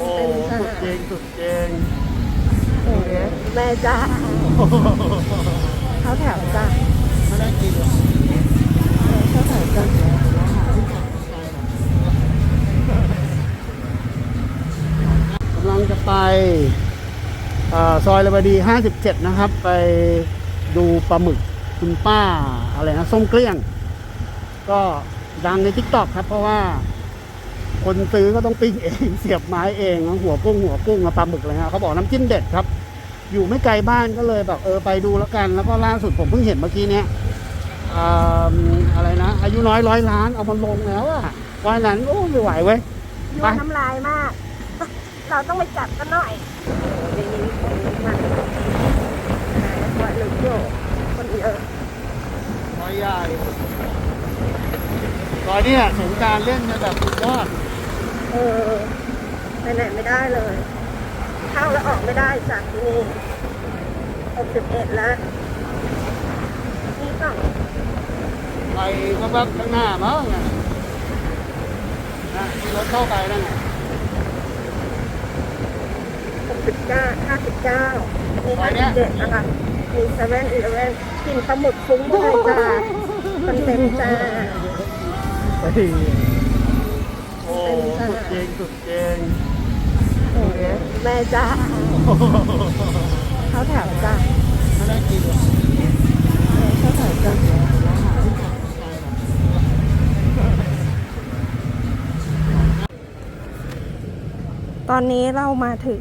โอ้สุดเจงสุดเจงโอ้ยแม่จ้าเข้าแถวจ้าไม่ได้กินหรอกเข้าแถวจ้ากำลังจะไปเอ่อซอยระบดี 57 นะครับ ไปดูปลาหมึกคุณป้า อะไรนะ ส้มเกลี้ยง ก็ดังในทิกตอกครับ เพราะว่า คนซื้อก็ต้องปิ้งเอง เสียบไม้เองหัวกุ้งหัวกุ้งกับปลาหมึกอะไรเงี้ยเขาบอกน้ำจิ้มเด็ดครับ อยู่ไม่ไกลบ้านก็เลยแบบเออไปดูแล้วกัน แล้วก็ล่าสุดผมเพิ่งเห็นเมื่อกี้เนี้ยอ่าอะไรนะ อายุน้อยร้อยล้านเอามาลงแล้วอะวันนั้นโอ้ไม่ไหวเว้ยยัไปวน้ำลายมาก เราต้องไปจับกันหน่อยเดี๋ยวนี้คนมาวัดหรือโยคนเยอะร้อยใหญ่ตอนนี้สงกรารเล่นกันแบบสุดยอด เออไปไหนไม่ได้เลย เข้าแล้วออกไม่ได้จากที่นี่หกสิบเอ็ดแล้วนี่ต้อไปก็แบบข้างหน้ามั้งนะมีรถเข้าไปนั่นไงหกสิบเก้าห้าสิบเก้ามีห้าสิบเจ็ดนะคะมีเซเว่นอีเลเว่นกินปลาหมึกฟุ้งเลยจ้าคนเต็มจ้าไอ้สุด เจงสุดเจงโอ้ยแม่จ้าเข้าแถวจ้าไม่ได้กินเข้าแถวจ้าตอนนี้เรามาถึง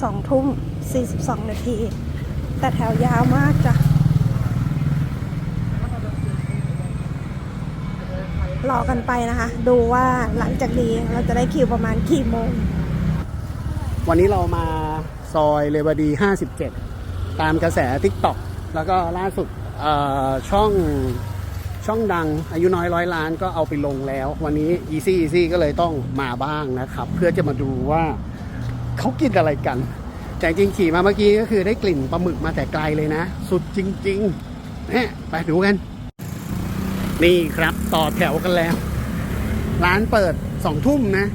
สองทุ่มสี่สิบสองนาที แต่แถวยาวมากจ้ะ รอกันไปนะคะ ดูว่าหลังจากนี้เราจะได้คิวประมาณกี่โมง วันนี้เรามาซอยเลวดี 57 ตามกระแสทิกตอกแล้วก็ล่าสุดช่องช่องดังอายุน้อยร้อยล้านก็เอาไปลงแล้ว วันนี้ Easy Easy ก็เลยต้องมาบ้างนะครับ เพื่อจะมาดูว่าเขากินอะไรกัน แต่จริงๆขี่มาเมื่อกี้ก็คือได้กลิ่นปลาหมึกมาแต่ไกลเลยนะ สุดจริงๆเนี่ยไปดูกัน นี่ครับต่อแถวกันแล้ว ร้านเปิดสองทุ่มนะ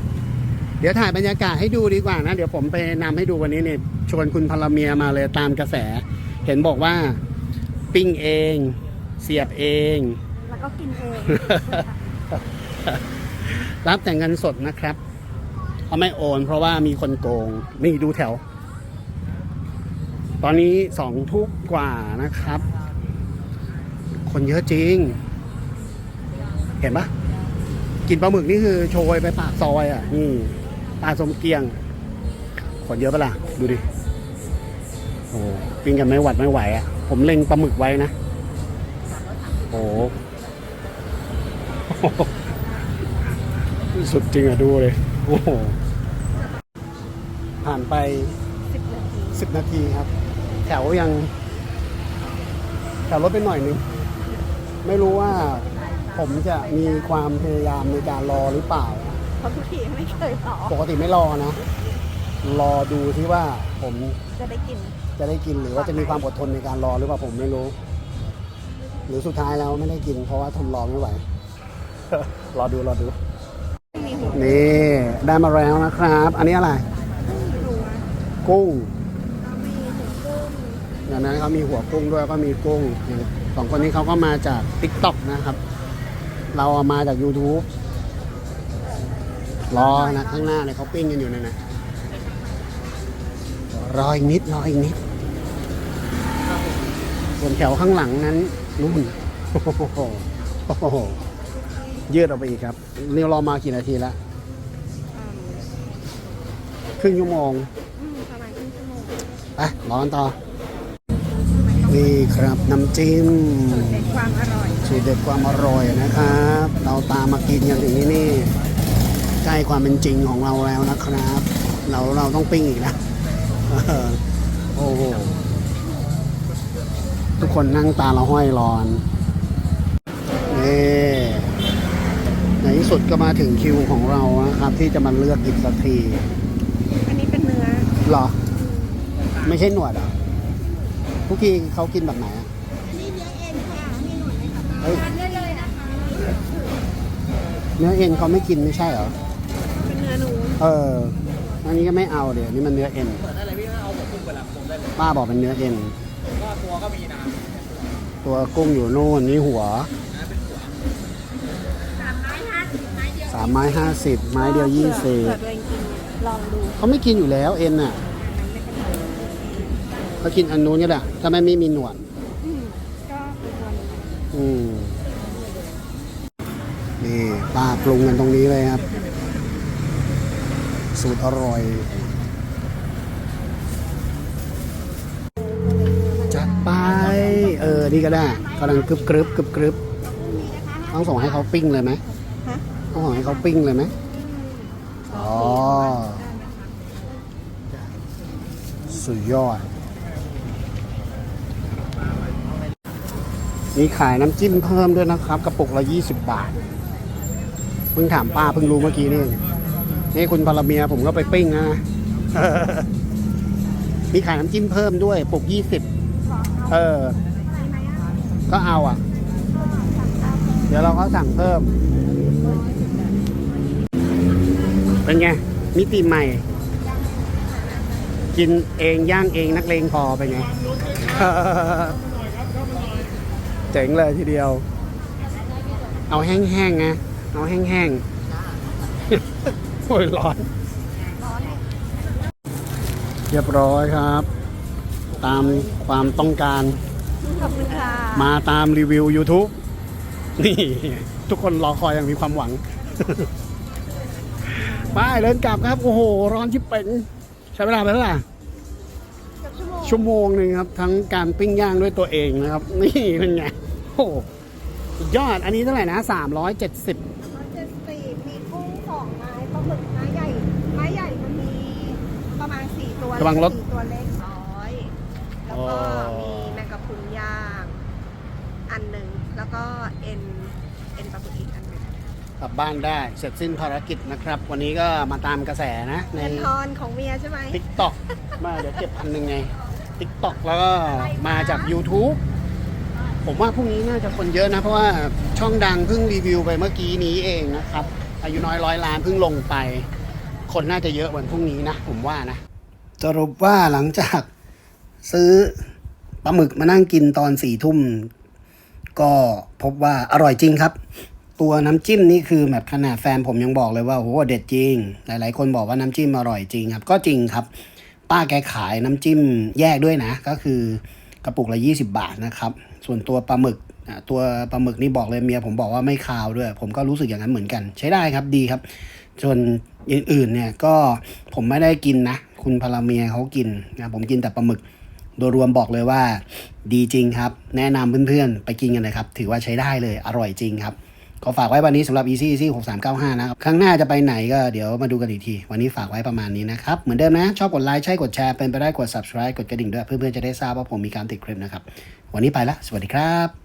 เดี๋ยวถ่ายบรรยากาศให้ดูดีกว่านะ เดี๋ยวผมไปนำให้ดูวันนี้เนี่ยชวนคุณพลเมียมาเลยตามกระแส เห็นบอกว่าปิ้งเอง เสียบเอง แล้วก็กินเอง รับแต่เงินสดนะครับเขาไม่โอน เพราะว่ามีคนโกง นี่ดูแถว ตอนนี้สองทุกกว่านะครับ คนเยอะจริง เห็นปะกินปลาหมึกนี่คือโชยไปปากซอยอะนี่ปลาสมเกียง คนเยอะปะล่ะ ดูดิ โอ้ปิ้งกันไม่หวัดไม่ไหวอะ ผมเล็งปลาหมึกไว้นะ โอ้สุดจริงอะดูเลย โอ้โห ผ่านไปสิบนาทีสิบนาทีครับ แถวยัง แถวรถไปหน่อยนึง ไม่รู้ว่า ผมจะมีความพยายามในการรอหรือเปล่า เพราะทุกทีไม่เคยต่อปกติไม่รอนะ รอดูที่ว่าผมจะได้กิน จะได้กินหรือว่าจะมีความอดทนในการรอหรือเปล่าผมไม่รู้ หรือสุดท้ายแล้วไม่ได้กินเพราะว่าทนรอไม่ไหว รอดูรอดูมีหัวนี่ได้มาแล้วนะครับ อันนี้อะไร กุ้งอย่างนั้นเขามีหัวกุ้งด้วยก็มีกุ้งอย่างสองคนนี้เขาก็มาจาก t ิ k t o k นะครับ เราเอามาจาก YouTube รอนะข้างหน้าเนี่ยเขาปิ้งกันอยู่นั่นนะรออีกนิดรออีกนิด ส่วนแถวข้างหลังนั้นนู่นโอ้โหโอ้โหยืดออกไปอีกครับนี่รอมากี่นาทีแล้วครึ่งชั่วโมงอืมประมาณครึ่งชั่วโมงไปรอกันต่อนี่ครับน้ำจิ้มเด็ดความอร่อย สูตรเด็ดความอร่อยนะครับ เราตามมากินกันถึงที่นี่ใกล้ความเป็นจริงของเราแล้วนะครับ เราเราต้องปิ้งอีกแล้วเออโอ้โหทุกคนนั่งตาเราห้อยรอนนี่ในที่สุดก็มาถึงคิวของเรานะครับ ที่จะมาเลือกหยิบสักทีอันนี้เป็นเนื้อเหรอ ไม่ใช่หนวดเหรอะทุกทีเขากินแบบไหนอะ ทานได้เลยนะคะเนื้อเอ็นเขาไม่กินไม่ใช่เหรอ เป็นเนื้อหนูเออ อันนี้ก็ไม่เอาเดี๋ยวนี่มันเนื้อเอ็นเปิดได้เลยพี่ถ้าเอาหัวกุ้งเปิดลำโพงได้เลยป้าบอกเป็นเนื้อเอ็น ก็ตัวก็มีนะตัวกุ้งอยู่นู่นนี่หัวนะเป็นหัวสามไม้ห้าสิบไม้เดียวยี่สิบเผื่อตัวเองกินลองดูเขาไม่กินอยู่แล้วเอ็นน่ะเขากินอันนู้นก็ได้ถ้าไม่ไม่มีหนวด อืมก็เป็นตัวหนึง อืมนี่ป้าปรุงกันตรงนี้เลยครับ สูตรอร่อยจัดไป เออ นี่ก็ได้กำลังกรึบกรึบกรึบกรึบต้องส่งให้เขาปิ้งเลยไหมฮะต้องส่งให้เขาปิ้งเลยไหมอ๋อ สุดยอด มีขายน้ำจิ้มเพิ่มด้วยนะครับ กระปุกละ20 บาท เพิ่งถามป้าเพิ่งรู้เมื่อกี้นี่เองนี่คุณพลเมียผมก็ไปปิ้งนะ มีขายน้ำจิ้มเพิ่มด้วยปุก20เออ ก็เอาอะ เดี๋ยวเราก็สั่งเพิ่ม เป็นไง มิติใหม่ กินเองย่างเองนักเลงพอเป็นไง เจ๋งเลยทีเดียว เอาแห้งๆไงเอาแห้งๆโอ้ยร้อน เรียบร้อยครับ ตามความต้องการ ขอบคุณค่ะมาตามรีวิว YouTube นี่ ทุกคนรอคอยอย่างมีความหวัง ไปเดินกลับครับ โอ้โห ร้อนชิบเป่งใช้เวลาไปเท่าไหร่เกือบ ชั่วโมงชั่วโมงหนึ่งครับ ทั้งการปิ้งย่างด้วยตัวเองนะครับ นี่เป็นไงโอ้โหสุดยอดอันนี้เท่าไหร่นะ370ร้อยเจ็ดสิบมีกุ้งสองไม้ปลาหมึกไม้ใหญ่ไม้ใหญ่มันมีประมาณสี่ตัวระวังรถสี่ตัวเล็กร้อยแล้วก็อ๋อมีแมงกะพรุนย่างอันหนึ่งแล้วก็เอ็นเอ็นปลาหมึกอีกอันหนึ่งกลับบ้านได้เสร็จสิ้นภารกิจนะครับ วันนี้ก็มาตามกระแสนะในเงินทอนของเมียใช่ไหม t ิ k t o k มาเดี๋ยวเก็บพันหนึ่งไง t ิ k t o k แล้วก็มาจาก YouTube ผมว่าพรุ่งนี้น่าจะคนเยอะนะ เพราะว่าช่องดังเพิ่งรีวิวไปเมื่อกี้นี้เองนะครับ อายุน้อยร้อยล้านเพิ่งลงไป คนน่าจะเยอะวันพรุ่งนี้นะ ผมว่านะ สรุปว่าหลังจากซื้อปลาหมึกมานั่งกินตอนสี่ทุ่ม ก็พบว่าอร่อยจริงครับ ตัวน้ำจิ้มนี่คือแบบขนาดแฟนผมยังบอกเลยว่าโหเด็ดจริง หลายๆ คนบอกว่าน้ำจิ้มอร่อยจริงครับ ก็จริงครับ ป้าแกขายน้ำจิ้มแยกด้วยนะ ก็คือกระปุกละ 20 บาทนะครับ ส่วนตัวปลาหมึกตัวปลาหมึกนี่บอกเลยเมียผมบอกว่าไม่คาวด้วย ผมก็รู้สึกอย่างนั้นเหมือนกัน ใช้ได้ครับดีครับ ส่วนอื่นๆเนี่ยก็ผมไม่ได้กินนะ คุณพลเมียเขากินนะผมกินแต่ปลาหมึก โดยรวมบอกเลยว่าดีจริงครับ แนะนำเพื่อนๆ ไปกินกันเลยครับ ถือว่าใช้ได้เลยอร่อยจริงครับ ก็ฝากไว้วันนี้สำหรับ Easy Easy 6395 นะครับ ครั้งหน้าจะไปไหนก็เดี๋ยวมาดูกันอีกที วันนี้ฝากไว้ประมาณนี้นะครับ เหมือนเดิมนะ ชอบกดไลค์ใช่กดแชร์เป็นไปได้กด subscribe กดกระดิ่งด้วย เพื่อนๆจะได้ทราบว่าผมมีการติดคลิปนะครับ วันนี้ไปละ สวัสดีครับ